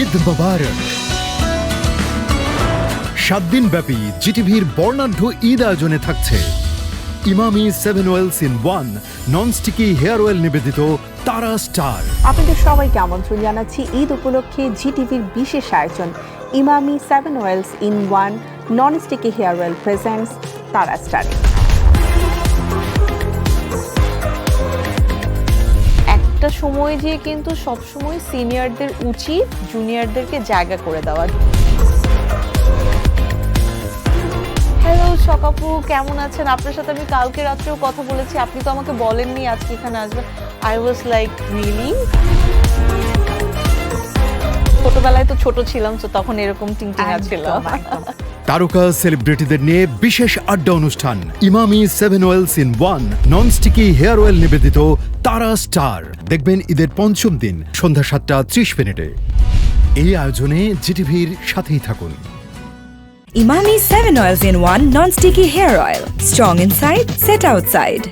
ঈদ মোবারক। সাত দিন ব্যাপী জিটিভির বর্ণাঢ্য ঈদ আয়োজনে থাকছে। Emami seven oils in one non sticky hair oil নিবেদিত তারা স্টার। আপনাদের সবাইকে আমন্ত্রণ জানাচ্ছি ঈদ উপলক্ষে জি টিভির বিশেষ আয়োজন। Emami seven oils in one non sticky hair oil presents, Tara স্টারে। সময় গিয়ে কিন্তু সবসময় সিনিয়রদের উচিত জুনিয়রদেরকে জায়গা করে দেওয়া হ্যালো সকাপু কেমন আছেন? আপনার সাথে আমি কালকে রাত্রেও কথা বলেছি। আপনি তো আমাকে বলেননি আজকে এখানে আসবেন। আই ওয়াজ লাইক রিয়েলি ছোটবেলায় তো ছোট ছিলাম তো তখন এরকম টিংটিঙা ছিল। তারকা সেলিব্রিটিদের নিয়ে বিশেষ আড্ডা অনুষ্ঠান Emami seven oils in one non sticky hair oil নিবেদিত তারা স্টার দেখবেন ঈদের পঞ্চম দিন সন্ধ্যা সাতটা ত্রিশ মিনিটে এই আয়োজনে জিটিভির সাথেই থাকুন Imami 7 oils in one non-sticky hair oil. Strong inside, set outside.